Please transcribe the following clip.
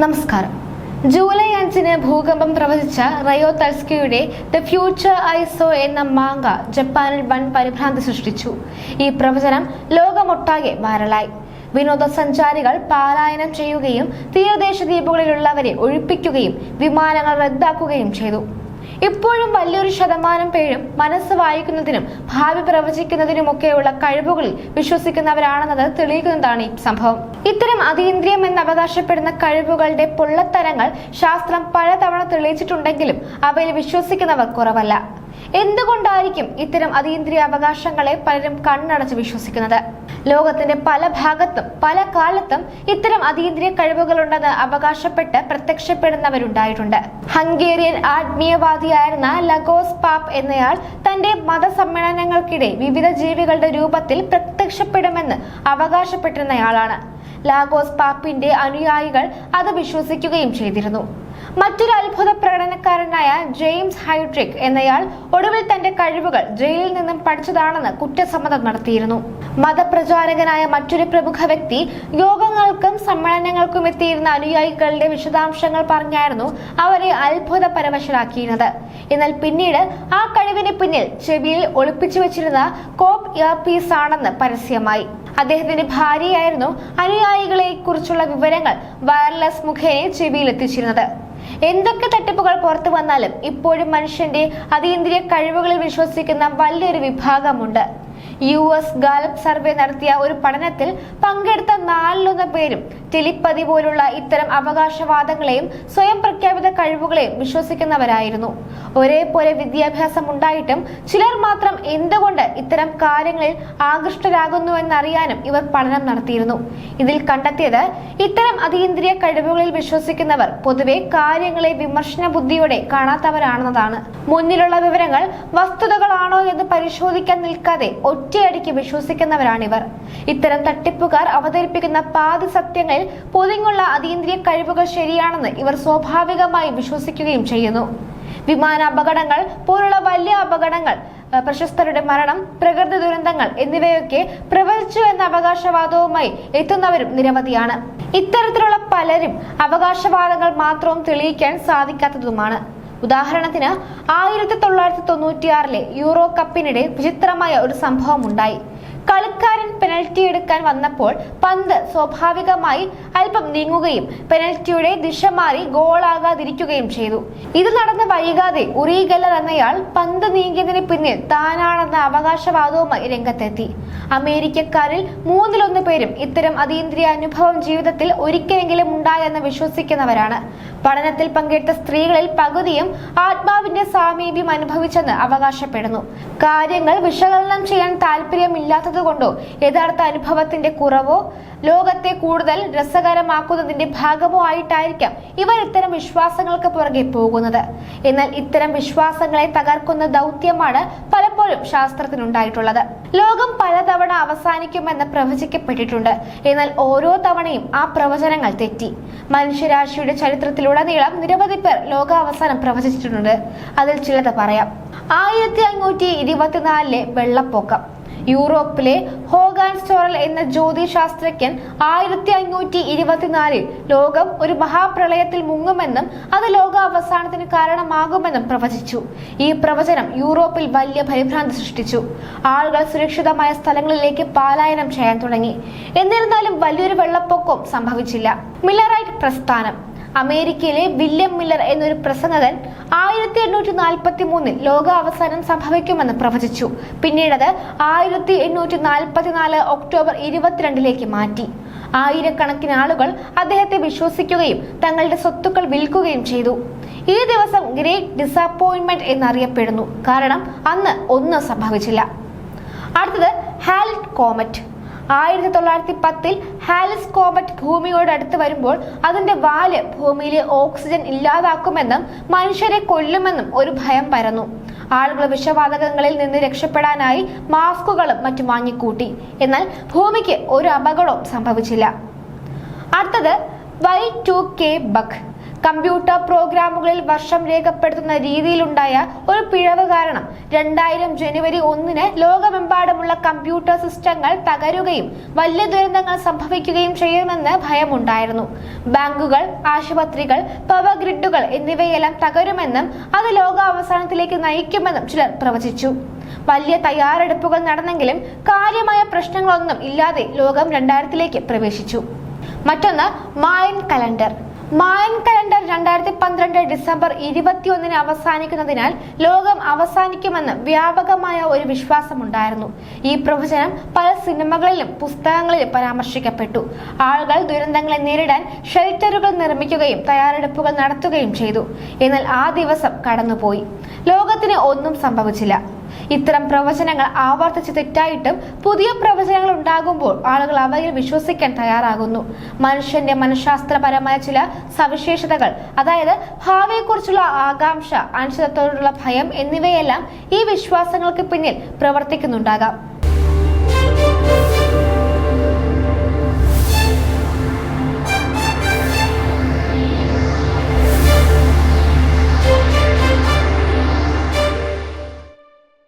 നമസ്കാരം. ജൂലൈ അഞ്ചിന് ഭൂകമ്പം പ്രവചിച്ച റയോ തൽസ്കിയുടെ ദ ഫ്യൂച്ചർ ഐസോ എന്ന മാങ്ക ജപ്പാനിൽ വൻ പരിഭ്രാന്തി സൃഷ്ടിച്ചു. ഈ പ്രവചനം ലോകമൊട്ടാകെ വൈറലായി. വിനോദസഞ്ചാരികൾ പാലായനം ചെയ്യുകയും തീരദേശ ദ്വീപുകളിലുള്ളവരെ ഒഴിപ്പിക്കുകയും വിമാനങ്ങൾ റദ്ദാക്കുകയും ചെയ്തു. ഇപ്പോഴും വലിയൊരു ശതമാനം പേരും മനസ്സ് വായിക്കുന്നതിനും ഭാവി പ്രവചിക്കുന്നതിനുമൊക്കെയുള്ള കഴിവുകളിൽ വിശ്വസിക്കുന്നവരാണെന്നത് തെളിയിക്കുന്നതാണ് ഈ സംഭവം. ഇത്തരം അതീന്ദ്രിയം എന്ന് അവകാശപ്പെടുന്ന കഴിവുകളുടെ പൊള്ളത്തരങ്ങൾ ശാസ്ത്രം പലതവണ തെളിയിച്ചിട്ടുണ്ടെങ്കിലും അവയിൽ വിശ്വസിക്കുന്നവർ കുറവല്ല. എന്തുകൊണ്ടായിരിക്കും ഇത്തരം അതീന്ദ്രിയ അവകാശങ്ങളെ പലരും കണ്ണടച്ച് വിശ്വസിക്കുന്നത്? ലോകത്തിന്റെ പല ഭാഗത്തും പല കാലത്തും ഇത്തരം അതീന്ദ്രിയ കഴിവുകളുണ്ടെന്ന് അവകാശപ്പെട്ട് പ്രത്യക്ഷപ്പെടുന്നവരുണ്ടായിട്ടുണ്ട്. ഹംഗേറിയൻ ആത്മീയവാദിയായിരുന്ന ലഗോസ് പാപ്പ് എന്നയാൾ തന്റെ മതസമ്മേളനങ്ങൾക്കിടെ വിവിധ ജീവികളുടെ രൂപത്തിൽ പ്രത്യക്ഷപ്പെടുമെന്ന് അവകാശപ്പെട്ടിരുന്നയാളാണ്. ലാഗോസ് പാപ്പിന്റെ അനുയായികൾ അത് വിശ്വസിക്കുകയും ചെയ്തിരുന്നു. മറ്റൊരു അത്ഭുത പ്രകടനക്കാരനായ ജെയിംസ് ഹൈഡ്രിക് എന്നയാൾ ഒടുവിൽ തന്റെ കഴിവുകൾ ജയിലിൽ നിന്നും പഠിച്ചതാണെന്ന് കുറ്റസമ്മതം നടത്തിയിരുന്നു. മതപ്രചാരകനായ മറ്റൊരു പ്രമുഖ വ്യക്തി യോഗങ്ങൾക്കും സമ്മേളനങ്ങൾക്കും എത്തിയിരുന്ന അനുയായികളുടെ വിശദാംശങ്ങൾ പറഞ്ഞായിരുന്നു അവരെ അത്ഭുത പരവശരാക്കിയിരുന്നത് എന്നാൽ പിന്നീട് ആ കഴിവിന് പിന്നിൽ ചെവിയിൽ ഒളിപ്പിച്ചു വെച്ചിരുന്ന കോപ്പ് ഇയർപീസ് ആണെന്ന് പരസ്യമായി. അദ്ദേഹത്തിന്റെ ഭാര്യയായിരുന്നു അനുയായികളെ കുറിച്ചുള്ള വിവരങ്ങൾ വയർലെസ് മുഖേന ചെവിയിൽ എത്തിച്ചിരുന്നത്. എന്തൊക്കെ തട്ടിപ്പുകൾ പുറത്തു വന്നാലും ഇപ്പോഴും മനുഷ്യന്റെ അതീന്ദ്രിയ കഴിവുകളിൽ വിശ്വസിക്കുന്ന വലിയൊരു വിഭാഗമുണ്ട്. യു എസ് ഗാലപ്പ് സർവേ നടത്തിയ ഒരു പഠനത്തിൽ പങ്കെടുത്ത നാലിലൊന്ന് പേരും ടെലിപ്പതി പോലുള്ള ഇത്തരം അവകാശവാദങ്ങളെയും സ്വയം പ്രഖ്യാപിത കഴിവുകളെയും വിശ്വസിക്കുന്നവരായിരുന്നു. ഒരേപോലെ വിദ്യാഭ്യാസം ഉണ്ടായിട്ടും ചിലർ മാത്രം എന്തുകൊണ്ട് ഇത്തരം കാര്യങ്ങളിൽ ആകൃഷ്ടരാകുന്നുവെന്നറിയാനും ഇവർ പഠനം നടത്തിയിരുന്നു. ഇതിൽ കണ്ടെത്തിയത് ഇത്തരം അതീന്ദ്രിയ കഴിവുകളിൽ വിശ്വസിക്കുന്നവർ പൊതുവെ കാര്യങ്ങളെ വിമർശന ബുദ്ധിയോടെ കാണാത്തവരാണെന്നതാണ്. മുന്നിലുള്ള വിവരങ്ങൾ വസ്തുതകളാണോ എന്ന് പരിശോധിക്കാൻ നിൽക്കാതെ ഒറ്റയടിക്ക് വിശ്വസിക്കുന്നവരാണിവർ. ഇത്തരം തട്ടിപ്പുകാർ അവതരിപ്പിക്കുന്ന പാതി സത്യങ്ങളിൽ പൊതിങ്ങുള്ള അതീന്ദ്രിയ കഴിവുകൾ ശരിയാണെന്ന് ഇവർ സ്വാഭാവികമായി വിശ്വസിക്കുകയും ചെയ്യുന്നു. വിമാന അപകടങ്ങൾ പോലുള്ള വലിയ അപകടങ്ങൾ പ്രശസ്തരുടെ മരണം പ്രകൃതി ദുരന്തങ്ങൾ എന്നിവയൊക്കെ പ്രവചിച്ചു എന്ന അവകാശവാദവുമായി എത്തുന്നവരും നിരവധിയാണ്. ഇത്തരത്തിലുള്ള പലരും അവകാശവാദങ്ങൾ മാത്രവും തെളിയിക്കാൻ സാധിക്കാത്തതുമാണ്. ഉദാഹരണത്തിന് ആയിരത്തി തൊള്ളായിരത്തി തൊണ്ണൂറ്റിയാറിലെ യൂറോ കപ്പിനിടെ വിചിത്രമായ ഒരു സംഭവം ഉണ്ടായി കളിക്കാരൻ പെനൽറ്റി എടുക്കാൻ വന്നപ്പോൾ പന്ത് സ്വാഭാവികമായി അല്പം നീങ്ങുകയും പെനൽറ്റിയുടെ ദിശ മാറി ഗോളാകാതിരിക്കുകയും ചെയ്തു. ഇത് നടന്ന് വൈകാതെ ഉറീഗലർ എന്നയാൾ പന്ത് നീങ്ങിയതിന് പിന്നിൽ താനാണെന്ന അവകാശവാദവുമായി രംഗത്തെത്തി. അമേരിക്കക്കാരിൽ മൂന്നിലൊന്ന് പേരും ഇത്തരം അതീന്ദ്രിയ അനുഭവം ജീവിതത്തിൽ ഒരിക്കലെങ്കിലും ഉണ്ടായെന്ന് വിശ്വസിക്കുന്നവരാണ്. പഠനത്തിൽ പങ്കെടുത്ത സ്ത്രീകളിൽ പകുതിയും ആത്മാവിന്റെ സാമീപ്യം അനുഭവിച്ചെന്ന് അവകാശപ്പെടുന്നു. കാര്യങ്ങൾ വിശകലനം ചെയ്യാൻ താല്പര്യമില്ലാത്തതുകൊണ്ടോ യഥാർത്ഥ അനുഭവത്തിന്റെ കുറവോ? ലോകത്തെ കൂടുതൽ രസകരമാക്കുന്നതിന്റെ ഭാഗമോ ആയിട്ടായിരിക്കാം ഇവർ ഇത്തരം വിശ്വാസങ്ങൾക്ക് പുറകെ പോകുന്നത്. എന്നാൽ ഇത്തരം വിശ്വാസങ്ങളെ തകർക്കുന്ന ദൗത്യമാണ് പലപ്പോഴും ശാസ്ത്രത്തിനുണ്ടായിട്ടുള്ളത്. ലോകം പലതവണ അവസാനിക്കുമെന്ന് പ്രവചിക്കപ്പെട്ടിട്ടുണ്ട്. എന്നാൽ ഓരോ തവണയും ആ പ്രവചനങ്ങൾ തെറ്റി. മനുഷ്യരാശിയുടെ ചരിത്രത്തിലുടനീളം നിരവധി പേർ ലോകാവസാനം പ്രവചിച്ചിട്ടുണ്ട്. അതിൽ ചിലത് പറയാം. ആയിരത്തി അഞ്ഞൂറ്റി ഇരുപത്തിനാലിലെ വെള്ളപ്പൊക്കം. യൂറോപ്പിലെ ഹോഗാൻ സ്റ്റോറൽ എന്ന ജ്യോതിശാസ്ത്രജ്ഞൻ ആയിരത്തി അഞ്ഞൂറ്റി ഇരുപത്തിനാലിൽ ലോകം ഒരു മഹാപ്രളയത്തിൽ മുങ്ങുമെന്നും അത് ലോക അവസാനത്തിന് കാരണമാകുമെന്നും പ്രവചിച്ചു. ഈ പ്രവചനം യൂറോപ്പിൽ വലിയ പരിഭ്രാന്തി സൃഷ്ടിച്ചു. ആളുകൾ സുരക്ഷിതമായ സ്ഥലങ്ങളിലേക്ക് പലായനം ചെയ്യാൻ തുടങ്ങി. എന്നിരുന്നാലും വലിയൊരു വെള്ളപ്പൊക്കവും സംഭവിച്ചില്ല. മില്ലറൈറ്റ് പ്രസ്ഥാനം അമേരിക്കയിലെ വില്യം മില്ലർ എന്നൊരു പ്രസംഗകൻ ആയിരത്തി എണ്ണൂറ്റി നാൽപ്പത്തി മൂന്നിൽ ലോക അവസാനം സംഭവിക്കുമെന്ന് പ്രവചിച്ചു. പിന്നീട് അത് ആയിരത്തി എണ്ണൂറ്റി നാൽപ്പത്തിനാല് ഒക്ടോബർ ഇരുപത്തിരണ്ടിലേക്ക് മാറ്റി. ആയിരക്കണക്കിന് ആളുകൾ അദ്ദേഹത്തെ വിശ്വസിക്കുകയും തങ്ങളുടെ സ്വത്തുക്കൾ വിൽക്കുകയും ചെയ്തു. ഈ ദിവസം ഗ്രേറ്റ് ഡിസപ്പോയിന്റ്മെന്റ് എന്നറിയപ്പെടുന്നു. കാരണം അന്ന് ഒന്നും സംഭവിച്ചില്ല. അടുത്തത് ഹാലിറ്റ് കോമറ്റ്. ആയിരത്തി തൊള്ളായിരത്തി പത്തിൽ ഹാലിസ് കോബറ്റ് ഭൂമിയോട് അടുത്ത് വരുമ്പോൾ അതിന്റെ വാൽ ഭൂമിയിലെ ഓക്സിജൻ ഇല്ലാതാക്കുമെന്നും മനുഷ്യരെ കൊല്ലുമെന്നും ഒരു ഭയം പരന്നു. ആളുകൾ വിഷവാതകങ്ങളിൽ നിന്ന് രക്ഷപ്പെടാനായി മാസ്കുകളും മറ്റും വാങ്ങിക്കൂട്ടി. എന്നാൽ ഭൂമിക്ക് ഒരു അപകടവും സംഭവിച്ചില്ല. അടുത്തത് Y two K bug computer പ്രോഗ്രാമുകളിൽ വർഷം രേഖപ്പെടുത്തുന്ന രീതിയിലുണ്ടായ ഒരു പിഴവ് കാരണം രണ്ടായിരം ജനുവരി ഒന്നിന് ലോകമെമ്പാടുമുള്ള കമ്പ്യൂട്ടർ സിസ്റ്റങ്ങൾ തകരുകയും വലിയ ദുരന്തങ്ങൾ സംഭവിക്കുകയും ചെയ്യുമെന്ന് ഭയമുണ്ടായിരുന്നു. ബാങ്കുകൾ ആശുപത്രികൾ പവർ ഗ്രിഡുകൾ എന്നിവയെല്ലാം തകരുമെന്നും അത് ലോകാവസാനത്തിലേക്ക് നയിക്കുമെന്നും ചിലർ പ്രവചിച്ചു. വലിയ തയ്യാറെടുപ്പുകൾ നടന്നെങ്കിലും കാര്യമായ പ്രശ്നങ്ങളൊന്നും ഇല്ലാതെ ലോകം രണ്ടായിരത്തിലേക്ക് പ്രവേശിച്ചു. മറ്റൊന്ന് മായൻ കലണ്ടർ. മായൻ കലണ്ടർ രണ്ടായിരത്തി പന്ത്രണ്ട് ഡിസംബർ ഇരുപത്തിയൊന്നിന് അവസാനിക്കുന്നതിനാൽ ലോകം അവസാനിക്കുമെന്ന് വ്യാപകമായ ഒരു വിശ്വാസമുണ്ടായിരുന്നു. ഈ പ്രവചനം പല സിനിമകളിലും പുസ്തകങ്ങളിലും പരാമർശിക്കപ്പെട്ടു. ആളുകൾ ദുരന്തങ്ങളെ നേരിടാൻ ഷെൽട്ടറുകൾ നിർമ്മിക്കുകയും തയ്യാറെടുപ്പുകൾ നടത്തുകയും ചെയ്തു. എന്നാൽ ആ ദിവസം കടന്നുപോയി. ലോകത്തിന് ഒന്നും സംഭവിച്ചില്ല. ഇത്തരം പ്രവചനങ്ങൾ ആവർത്തിച്ച് തെറ്റായിട്ടും പുതിയ പ്രവചനങ്ങൾ ഉണ്ടാകുമ്പോൾ ആളുകൾ അവയിൽ വിശ്വസിക്കാൻ തയ്യാറാകുന്നു. മനുഷ്യന്റെ മനഃശാസ്ത്രപരമായ ചില സവിശേഷതകൾ അതായത് ഭാവിയെക്കുറിച്ചുള്ള ആകാംക്ഷ അനിശ്ചിതത്തോടുള്ള ഭയം എന്നിവയെല്ലാം ഈ വിശ്വാസങ്ങൾക്ക് പിന്നിൽ പ്രവർത്തിക്കുന്നുണ്ടാകാം.